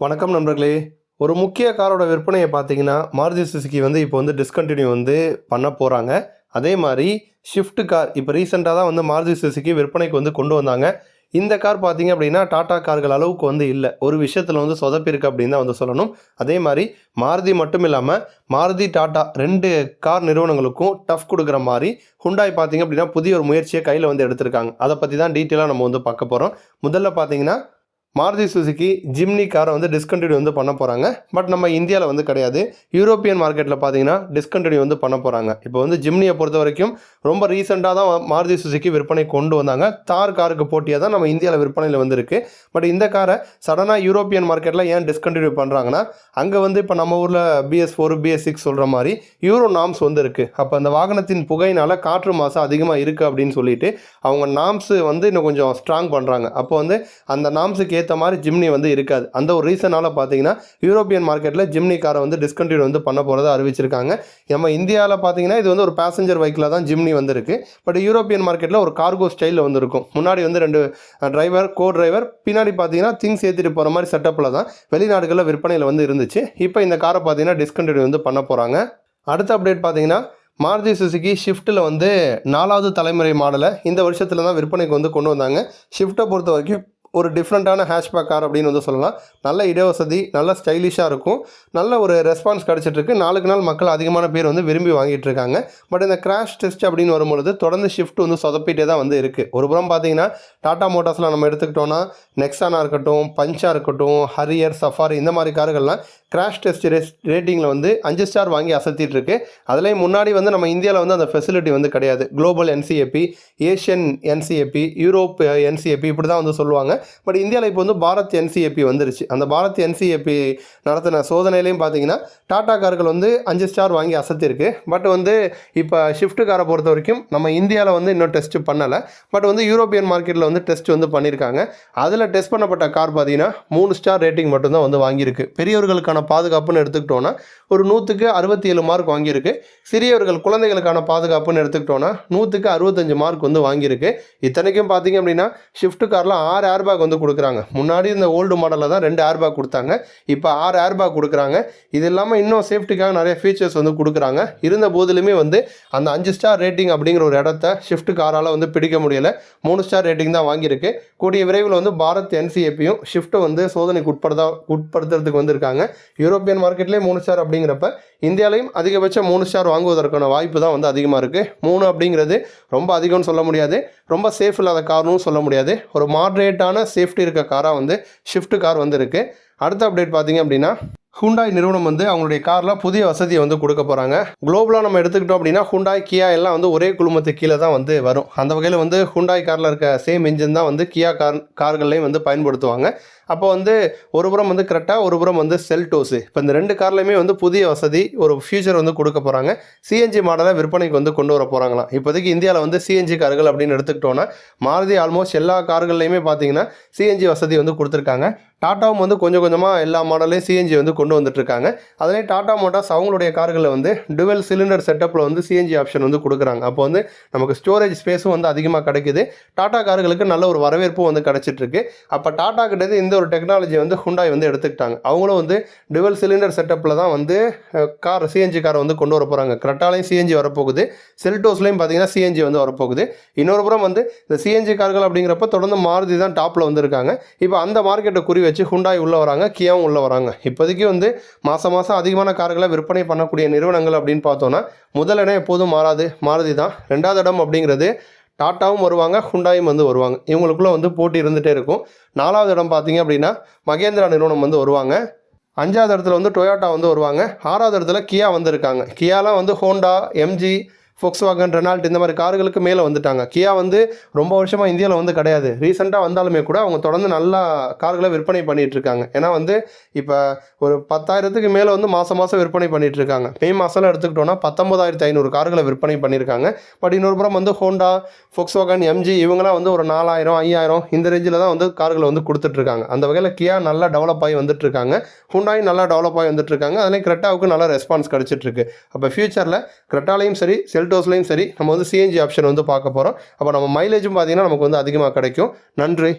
வணக்கம் நண்பர்களே. ஒரு முக்கிய காரோட விற்பனையை பார்த்தீங்கன்னா மாருதி சுசுக்கி வந்து இப்போ வந்து டிஸ்கண்டினியூ வந்து பண்ண போகிறாங்க அதே மாதிரி ஷிஃப்ட் கார் இப்போ ரீசெண்டாக தான் வந்து மாருதி சுசுக்கி விற்பனைக்கு வந்து கொண்டு வந்தாங்க. இந்த கார் பார்த்தீங்க அப்படின்னா டாடா கார்கள் அளவுக்கு வந்து இல்லை. ஒரு விஷயத்தில் வந்து சொதப்பிருக்கு அப்படின்னு தான் வந்து சொல்லணும். அதே மாதிரி மாருதி மட்டும் இல்லாமல் மாருதி டாடா ரெண்டு கார் நிறுவனங்களுக்கும் டஃப் கொடுக்குற மாதிரி ஹுண்டாய் பார்த்தீங்க அப்படின்னா புதிய ஒரு முயற்சியை கையில் வந்து எடுத்திருக்காங்க. அதை பற்றி தான் டீட்டெயிலாக நம்ம வந்து பார்க்க போகிறோம் முதல்ல பார்த்தீங்கன்னா மாருதி சுசுகி ஜிம்னி காரை வந்து டிஸ்கண்டினியூ வந்து பண்ண போகிறாங்க பட் நம்ம இந்தியாவில் வந்து கிடையாது. யூரோப்பியன் மார்க்கெட்டில் பார்த்தீங்கன்னா டிஸ்கண்டினியூ வந்து பண்ண போகிறாங்க இப்போ வந்து ஜிம்னியை பொறுத்த வரைக்கும் ரொம்ப ரீசெண்டாக தான் மாருதி சுசுகி விற்பனை கொண்டு வந்தாங்க. தார் காருக்கு போட்டியாக தான் நம்ம இந்தியாவில் விற்பனையில் வந்திருக்கு. பட் இந்த காரை சடனாக யூரோப்பியன் மார்க்கெட்டில் ஏன் டிஸ்கண்டினியூ பண்ணுறாங்கன்னா அங்கே வந்து இப்போ நம்ம ஊரில் பிஎஸ் ஃபோர் பிஎஸ் சிக்ஸ் சொல்கிற மாதிரி யூரோ நாம்ஸ் வந்து இருக்குது அப்போ அந்த வாகனத்தின் புகையினால் காற்று மாசம் அதிகமாக இருக்குது அப்படின்னு சொல்லிட்டு அவங்க நாம்ஸு வந்து இன்னும் கொஞ்சம் ஸ்ட்ராங் பண்ணுறாங்க அப்போ வந்து அந்த நாம்ஸுக்கு ஏற்ற மாதிரி ஜிம்னி வந்து இருக்காது. அந்த ஒரு ரீசனால் பார்த்தீங்கன்னா யூரோப்பியன் மார்க்கெட்டில் ஜிம்னி காரை வந்து டிஸ்கண்டினியூ வந்து பண்ண போகிறத அறிவிச்சிருக்காங்க. நம்ம இந்தியாவில் பார்த்தீங்கன்னா இது வந்து ஒரு பேசஞ்சர் வெஹிக்கிளாக தான் ஜிம்னி வந்திருக்கு. பட் யூரோப்பியன் மார்க்கெட்டில் ஒரு கார்கோ ஸ்டைலில் வந்து இருக்கும் முன்னாடி வந்து ரெண்டு டிரைவர் கோ டிரைவர் பின்னாடி பார்த்தீங்கன்னா திங்ஸ் ஏற்றிட்டு போகிற மாதிரி செட்டப்பில் தான் வெளிநாடுகளில் விற்பனையில் வந்து இருந்துச்சு. இப்போ இந்த காரை பார்த்தீங்கன்னா டிஸ்கண்டினியூ வந்து பண்ண போகிறாங்க அடுத்த அப்டேட் பார்த்தீங்கன்னா மாருதி சுசுகி ஷிஃப்ட்டில் வந்து நாலாவது தலைமுறை மாடலை இந்த வருஷத்தில் தான் விற்பனைக்கு வந்து கொண்டு வந்தாங்க. ஷிஃப்ட்டை பொறுத்த வரைக்கும் ஒரு டிஃப்ரெண்ட்டான ஹேஷ்பேக் கார் அப்படின்னு வந்து சொல்லலாம். நல்ல இடவசதி நல்ல ஸ்டைலிஷாக இருக்கும். நல்ல ஒரு ரெஸ்பான்ஸ் கிடச்சிட்ருக்கு நாளுக்கு நாள் மக்கள் அதிகமான பேர் வந்து விரும்பி வாங்கிட்டு இருக்காங்க பட் இந்த கிராஷ் டெஸ்ட் அப்படின்னு வரும்பொழுது தொடர்ந்து ஷிஃப்ட் வந்து சொதப்பிட்டே தான் வந்து இருக்குது ஒரு புறம் பார்த்தீங்கன்னா டாடா மோட்டார்ஸில் நம்ம எடுத்துக்கிட்டோன்னா நெக்ஸானா இருக்கட்டும் பஞ்சாக இருக்கட்டும் ஹரியர் சஃபாரி இந்த மாதிரி கார்கள்லாம் கிராஷ் டெஸ்ட் ரேட்டிங்கில் வந்து அஞ்சு ஸ்டார் வாங்கி அசத்திட்டு இருக்கு அதுலேயும் முன்னாடி வந்து நம்ம இந்தியாவில் வந்து அந்த ஃபெசிலிட்டி வந்து கிடையாது. Global NCAP Asian NCAP Europe NCAP இப்படி தான் வந்து சொல்லுவாங்க. பட் இந்தியாவில் இப்போ வந்து பாரத் என்சிஏபி வந்துருச்சு. அந்த பாரத் என்சிஏபி நடத்தின சோதனையிலையும் பார்த்தீங்கன்னா டாடா கார்கள் வந்து அஞ்சு ஸ்டார் வாங்கி அசத்திருக்கு. பட் வந்து இப்போ ஷிஃப்ட் காரை பொறுத்த வரைக்கும் நம்ம இந்தியாவில் வந்து இன்னும் டெஸ்ட் பண்ணலை. பட் வந்து யூரோப்பியன் மார்க்கெட்டில் வந்து டெஸ்ட் வந்து பண்ணியிருக்காங்க அதில் டெஸ்ட் பண்ணப்பட்ட கார் பார்த்தீங்கன்னா மூணு ஸ்டார் ரேட்டிங் மட்டும்தான் வந்து வாங்கியிருக்கு. பெரியவர்களுக்கான பாதுகாப்புன்னு எடுத்துக்கிட்டோன்னா ஒரு நூற்றுக்கு அறுபத்தி ஏழு மார்க் வாங்கியிருக்கு. சிறியவர்கள் குழந்தைகளுக்கான பாதுகாப்புன்னு எடுத்துக்கிட்டோன்னா நூற்றுக்கு அறுபத்தஞ்சு மார்க் வந்து வாங்கியிருக்கு. இத்தனைக்கும் பார்த்தீங்க அப்படின்னா ஷிஃப்ட் காரில் ஆறு ஏர்பேக் வந்து கொடுக்குறாங்க. முன்னாடி இந்த ஓல்டு மாடலில் தான் ரெண்டு ஏர்பேக் கொடுத்தாங்க. இப்போ ஆறு ஏர்பேக் கொடுக்குறாங்க. இது இல்லாமல் இன்னும் சேஃப்டிக்காக நிறைய ஃபீச்சர்ஸ் வந்து கொடுக்குறாங்க. இருந்த போதிலுமே வந்து அந்த அஞ்சு ஸ்டார் ரேட்டிங் அப்படிங்கிற ஒரு இடத்த ஷிஃப்ட் காரால் வந்து பிடிக்க முடியலை. மூணு ஸ்டார் ரேட்டிங் தான் வாங்கியிருக்கு. கூடிய விரைவில் வந்து பாரத் என்சிஏபியும் ஷிஃப்ட்டை வந்து சோதனைக்கு உட்படுத்தா உட்படுத்துறதுக்கு வந்திருக்காங்க. யூரோப்பியன் மார்க்கெட்லேயே மூணு ஸ்டார் அப்படிங்கிறப்ப இந்தியாலையும் அதிகபட்சம் மூணு ஸ்டார் வாங்குவதற்கான வாய்ப்பு தான் வந்து அதிகமாக இருக்குது மூணு அப்படிங்கிறது ரொம்ப அதிகம்னு சொல்ல முடியாது. ரொம்ப சேஃப் இல்லாத கார்னும் சொல்ல முடியாது. ஒரு மாட்ரேட்டான சேஃப்டி இருக்க காராக வந்து ஷிஃப்ட் கார் வந்து இருக்குது அடுத்த அப்டேட் பார்த்தீங்க அப்படின்னா ஹுண்டாய் நிறுவனம் வந்து அவங்களுடைய காரில் புதிய வசதியை வந்து கொடுக்க போகிறாங்க குளோபலாக நம்ம எடுத்துக்கிட்டோம் அப்படின்னா ஹுண்டாய் கியா எல்லாம் வந்து ஒரே குழுமத்துக்கு கீழே தான் வந்து வரும். அந்த வகையில் வந்து ஹுண்டாய் காரில் இருக்க சேம் இன்ஜின் தான் வந்து கியா கார் கார்கள்லையும் வந்து பயன்படுத்துவாங்க. அப்போ வந்து ஒரு புறம் வந்து கரெக்டாக ஒரு புறம் வந்து செல்டோஸு இப்போ இந்த ரெண்டு கார்லையுமே வந்து புதிய வசதி ஒரு ஃபியூச்சர் வந்து கொடுக்க போகிறாங்க சிஎன்ஜி மாடலை விற்பனைக்கு வந்து கொண்டு வர போகிறாங்களாம் இப்போதைக்கு இந்தியாவில் வந்து சிஎன்ஜி கார்கள் அப்படின்னு எடுத்துக்கிட்டோன்னா மாருதி ஆல்மோஸ்ட் எல்லா கார்கள்லையுமே பார்த்தீங்கன்னா சிஎன்ஜி வசதி வந்து கொடுத்துருக்காங்க. டாட்டாவும் வந்து கொஞ்சம் கொஞ்சமாக எல்லா மாடலையும் சிஎன்ஜி வந்து கொண்டு வந்துட்டுருக்காங்க. அதிலே டாட்டா மோட்டார்ஸ் அவங்களுடைய கார்களில் வந்து டுவெல் சிலிண்டர் செட்டப்பில் வந்து சிஎன்ஜி ஆப்ஷன் வந்து கொடுக்குறாங்க. அப்போ வந்து நமக்கு ஸ்டோரேஜ் ஸ்பேஸும் வந்து அதிகமாக கிடைக்குது. டாட்டா கார்களுக்கு நல்ல ஒரு வரவேற்பும் வந்து கிடச்சிட்ருக்கு. அப்போ டாட்டா கிட்டது இந்த ஒரு டெக்னாலஜி வந்து ஹுண்டாய் வந்து எடுத்துக்கிட்டாங்க. அவங்களும் வந்து டுவெல் சிலிண்டர் செட்டப்பில் தான் வந்து கார் சிஎன்ஜி காரை வந்து கொண்டு வர போகிறாங்க கரெக்டாலையும் சிஎன்ஜி வரப்போகுது. செல்டோஸ்லையும் பார்த்தீங்கன்னா சிஎன்ஜி வந்து வரப்போகுது. இன்னொரு புறம் வந்து இந்த சிஎன்ஜி கார்கள் அப்படிங்கிறப்ப தொடர்ந்து மாருதி தான் டாப்பில் வந்திருக்காங்க. இப்போ அந்த மார்க்கெட்டை குறி வச்சு ஹுண்டாய் உள்ளே வராங்க கியாவும் உள்ளே வராங்க. இப்போதைக்கு வந்து மாதம் மாதம் அதிகமான கார்களை விற்பனை பண்ணக்கூடிய நிறுவனங்கள் அப்படின்னு பார்த்தோன்னா முதல் இடம் எப்போதும் மாறாது மாருதி தான். ரெண்டாவது இடம் அப்படிங்கிறது டாட்டாவும் வருவாங்க ஹுண்டாயும் வந்து வருவாங்க. இவங்களுக்குள்ளே வந்து போட்டி இருந்துகிட்டே இருக்கும். நாலாவது இடம் பார்த்தீங்க அப்படின்னா மகேந்திரா நிறுவனம் வந்து வருவாங்க. அஞ்சாவது இடத்துல வந்து டொயோட்டா வந்து வருவாங்க. ஆறாவது இடத்துல கியா வந்திருக்காங்க. கியாலாம் வந்து Honda MG Volkswagen Renault இந்த மாதிரி கார்களுக்கு மேலே வந்துட்டாங்க. கியா வந்து ரொம்ப வருஷமாக இந்தியாவில் வந்து கிடையாது. ரீசெண்டாக வந்தாலுமே கூட அவங்க தொடர்ந்து நல்லா கார்களை விற்பனை பண்ணிகிட்டு இருக்காங்க. ஏன்னா வந்து இப்போ ஒரு பத்தாயிரத்துக்கு மேலே வந்து மாதம் மாதம் விற்பனை பண்ணிகிட்டு இருக்காங்க. மே மாதம்லாம் எடுத்துக்கிட்டோன்னா பத்தொம்பதாயிரத்து ஐநூறு கார்களை விற்பனை பண்ணியிருக்காங்க பட் இன்னொரு புறம் வந்து ஹோண்டா ஃபோக்ஸ் வாகன் எம்ஜி இவங்களாம் வந்து ஒரு நாலாயிரம் ஐயாயிரம் இந்த ரேஞ்சில் தான் வந்து கார்களை வந்து கொடுத்துட்ருக்காங்க அந்த வகையில் கியா நல்லா டெவலப் ஆகி வந்துட்டுருக்காங்க ஹுண்டாயும் நல்லா டெவலப் ஆகி வந்துட்டு இருக்காங்க. கிரெட்டாவுக்கு நல்ல ரெஸ்பான்ஸ் கிடச்சிட்ருக்கு அப்போ ஃப்யூச்சரில் கிரெட்டாலையும் சரி செல் செல்டோஸ்லையும் சரி நம்ம வந்து சிஎன்ஜி ஆப்ஷன் வந்து பார்க்க போகிறோம் அப்போ நம்ம மைலேஜும் பார்த்தீங்கன்னா நமக்கு வந்து அதிகமாக கிடைக்கும். நன்றி.